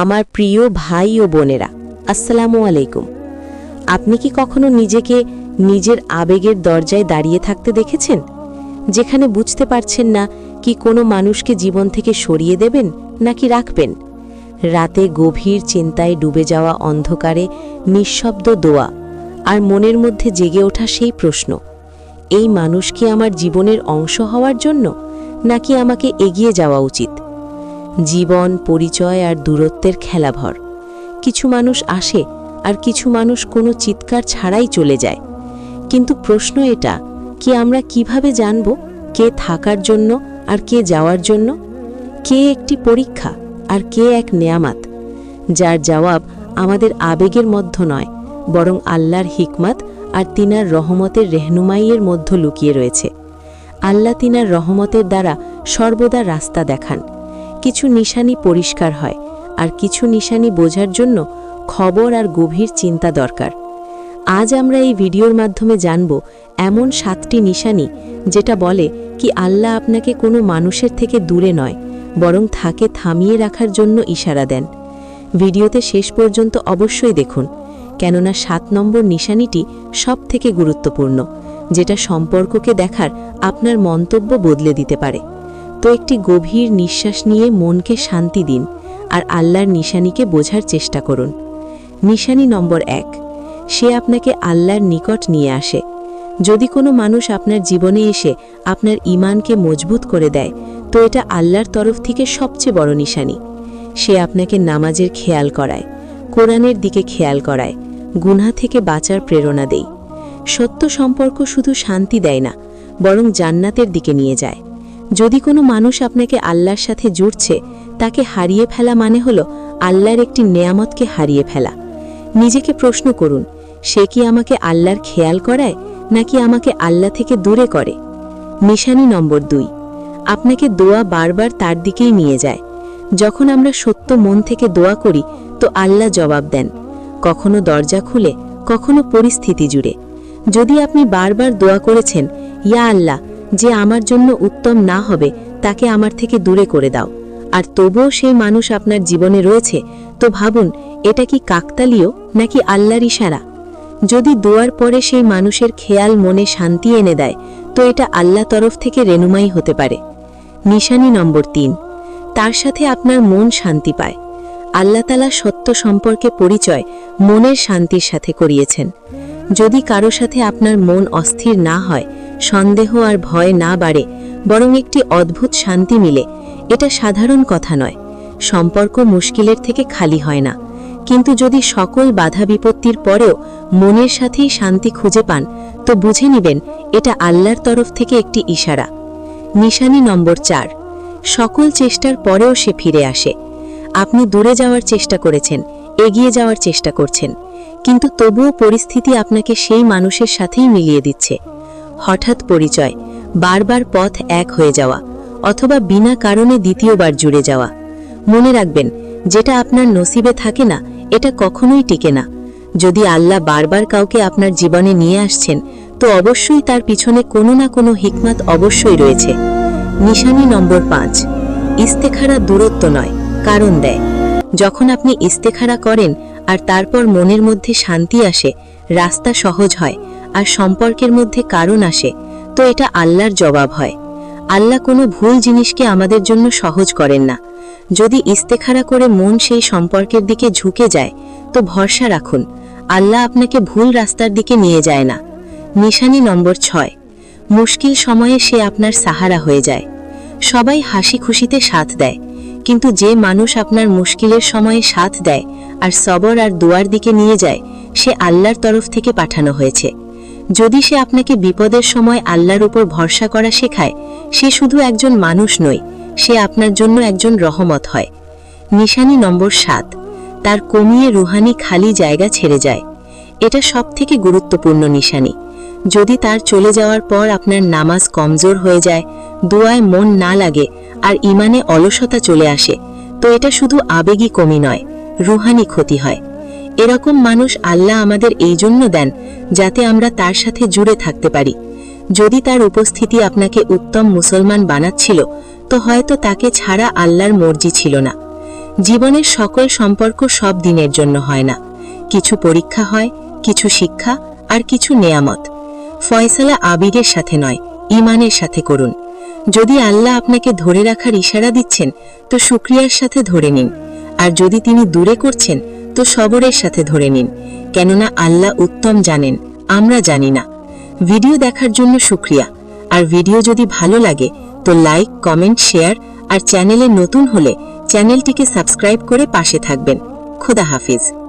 আমার প্রিয় ভাই ও বোনেরা, আসসালামু আলাইকুম। আপনি কি কখনো নিজেকে নিজের আবেগের দরজায় দাঁড়িয়ে থাকতে দেখেছেন, যেখানে বুঝতে পারছেন না কি কোনো মানুষকে জীবন থেকে সরিয়ে দেবেন নাকি রাখবেন? রাতে গভীর চিন্তায় ডুবে যাওয়া অন্ধকারে নিঃশব্দ দোয়া আর মনের মধ্যে জেগে ওঠা সেই প্রশ্ন, এই মানুষ কি আমার জীবনের অংশ হওয়ার জন্য নাকি আমাকে এগিয়ে যাওয়া উচিত? জীবন, পরিচয় আর দূরত্বের খেলাভর। কিছু মানুষ আসে আর কিছু মানুষ কোনো চিৎকার ছাড়াই চলে যায়। কিন্তু প্রশ্ন এটা, কি আমরা কীভাবে জানব কে থাকার জন্য আর কে যাওয়ার জন্য? কে একটি পরীক্ষা আর কে এক নেয়ামাত? যার জবাব আমাদের আবেগের মধ্য নয়, বরং আল্লাহর হিকমত আর তিনার রহমতের রেহনুমাইয়ের মধ্য লুকিয়ে রয়েছে। আল্লাহ তিনার রহমতের দ্বারা সর্বদা রাস্তা দেখান। কিছু নিশানি পরিষ্কার হয়, আর কিছু নিশানি বোঝার জন্য খবর আর গভীর চিন্তা দরকার। আজ আমরা এই ভিডিওর মাধ্যমে জানব এমন সাতটি নিশানি যেটা বলে কি আল্লাহ আপনাকে কোনো মানুষের থেকে দূরে নয়, বরং থাকে থামিয়ে রাখার জন্য ইশারা দেন। ভিডিওতে শেষ পর্যন্ত অবশ্যই দেখুন, কেননা সাত নম্বর নিশানিটি সব থেকে গুরুত্বপূর্ণ, যেটা সম্পর্ককে দেখার আপনার মন্তব্য বদলে দিতে পারে। তো একটি গভীর নিঃশ্বাস নিয়ে মনকে শান্তি দিন আর আল্লাহর নিশানিকে বোঝার চেষ্টা করুন। নিশানি নম্বর এক, সে আপনাকে আল্লাহর নিকট নিয়ে আসে। যদি কোনো মানুষ আপনার জীবনে এসে আপনার ইমানকে মজবুত করে দেয়, তো এটা আল্লাহর তরফ থেকে সবচেয়ে বড় নিশানি। সে আপনাকে নামাজের খেয়াল করায়, কোরআনের দিকে খেয়াল করায় গুনা থেকে বাঁচার প্রেরণা দেয়। সত্য সম্পর্ক শুধু শান্তি দেয় না, বরং জান্নাতের দিকে নিয়ে যায়। যদি কোনো মানুষ আপনাকে আল্লাহর সাথে জুড়ছে, তাকে হারিয়ে ফেলা মানে হলো আল্লাহর একটি নেয়ামতকে হারিয়ে ফেলা। নিজেকে প্রশ্ন করুন, সে কি আমাকে আল্লাহর খেয়াল করায়, নাকি আমাকে আল্লাহ থেকে দূরে করে? নিশানি নম্বর দুই। আপনাকে দোয়া বারবার তার দিকেই নিয়ে যায়। যখন আমরা সত্য মন থেকে দোয়া করি, তো আল্লাহ জবাব দেন। কখনো দরজা খুলে, কখনো পরিস্থিতি জুড়ে। যদি আপনি বারবার দোয়া করেছেন, ইয়া আল্লাহ যে আমার জন্য উত্তম না হবে, তাকে আমার থেকে দূরে করে দাও। আর তবুও সেই মানুষ আপনার জীবনে রয়েছে, তো ভাবুন, এটা কি কাকতালীয় নাকি আল্লাহর ইশারা? যদি দোয়ার পরে সেই মানুষের খেয়াল মনে শান্তি এনে দেয়, তো এটা আল্লাহ তরফ থেকে রেনুমাই হতে পারে। নিশানি নম্বর তিন, তার সাথে আপনার মন শান্তি পায়। আল্লাহ তালা সত্য সম্পর্কে পরিচয় মনের শান্তির সাথে করিয়েছেন। যদি কারও সাথে আপনার মন অস্থির না হয় সন্দেহ আর ভয় না বাড়ে, বরং একটি অদ্ভুত শান্তি মিলে। এটা সাধারণ কথা নয়। সম্পর্ক মুশকিলের থেকে খালি হয় না। কিন্তু যদি সকল বাধা বিপত্তির পরেও মনের সাথেই শান্তি খুঁজে পান, তো বুঝে নিবেন এটা আল্লাহর তরফ থেকে একটি ইশারা। নিশানি নম্বর চার। সকল চেষ্টার পরেও সে ফিরে আসে। আপনি দূরে যাওয়ার চেষ্টা করেছেন, এগিয়ে যাওয়ার চেষ্টা করছেন, কিন্তু তবুও পরিস্থিতি আপনাকে সেই মানুষের সাথেই মিলিয়ে দিচ্ছে। হঠাৎ পরিচয়, বারবার পথ এক হয়ে যাওয়া, অথবা বিনা কারণে দ্বিতীয়বার জুড়ে যাওয়া। মনে রাখবেন, যেটা আপনার নসিবে থাকে না, এটা কখনোই টিকে না। যদি আল্লাহ বারবার কাউকে আপনার জীবনে নিয়ে আসছেন, তো অবশ্যই তার পিছনে কোনো না কোনো হিকমত অবশ্যই রয়েছে। নিশানি নম্বর পাঁচ, ইস্তেখারা দূরত্ব নয়, কারণ দেয়। যখন আপনি ইস্তেখারা করেন, আর তারপর মনের মধ্যে শান্তি আসে, রাস্তা সহজ হয় আর সম্পর্কের মধ্যে কারণ আসে, তো এটা আল্লাহর জবাব হয়। আল্লাহ কোনো ভুল জিনিসকে আমাদের জন্য সহজ করেন না। যদি ইস্তেখারা করে মন সেই সম্পর্কের দিকে ঝুঁকে যায়, তো ভরসা রাখুন, আল্লাহ আপনাকে ভুল রাস্তার দিকে নিয়ে যায় না। নিশানি নম্বর ছয়, মুশকিল সময়ে সে আপনার সাহারা হয়ে যায়। সবাই হাসি খুশিতে সাথ দেয়, কিন্তু যে মানুষ আপনার মুশকিলের সময়ে সাথ দেয় আর সবর আর দুয়ার দিকে নিয়ে যায়, সে আল্লাহর তরফ থেকে পাঠানো হয়েছে। যদি সে আপনাকে বিপদের সময় আল্লাহর উপর ভরসা করা শেখায়, সে শুধু একজন মানুষ নয়, সে আপনার জন্য একজন রহমত হয়। নিশানি নম্বর সাত, তার কমিয়ে রুহানি খালি জায়গা ছেড়ে যায়। এটা সব থেকে গুরুত্বপূর্ণ নিশানি। যদি তার চলে যাওয়ার পর আপনার নামাজ কমজোর হয়ে যায়, দোয়ায় মন না লাগে আর ইমানে অলসতা চলে আসে, তো এটা শুধু আবেগী কমি নয়, রুহানি ক্ষতি হয়। এরকম মানুষ আল্লাহ আমাদের এই জন্য দেন, যাতে আমরা তার সাথে জুড়ে থাকতে পারি। যদি তার উপস্থিতি আপনাকে উত্তম মুসলমান বানাচ্ছিল, তো হয়তো তাকে ছাড়া আল্লাহর মর্জি ছিল না। জীবনের সকল সম্পর্ক সব দিনের জন্য হয় না। কিছু পরীক্ষা হয়, কিছু শিক্ষা, আর কিছু নেয়ামত। ফয়সালা আবিরের সাথে নয় ইমানের সাথে করুন। যদি আল্লাহ আপনাকে ধরে রাখার ইশারা দিচ্ছেন, তো শুক্রিয়ার সাথে ধরে নিন। আর যদি তিনি দূরে করছেন তো সবরের সাথে ধরে নিন, কেননা আল্লাহ উত্তম জানেন, আমরা জানি না। ভিডিও দেখার জন্য সুক্রিয়া আর ভিডিও যদি ভালো লাগে, তো লাইক, কমেন্ট, শেয়ার আর চ্যানেলে নতুন হলে চ্যানেলটিকে সাবস্ক্রাইব করে পাশে থাকবেন। খোদা হাফিজ।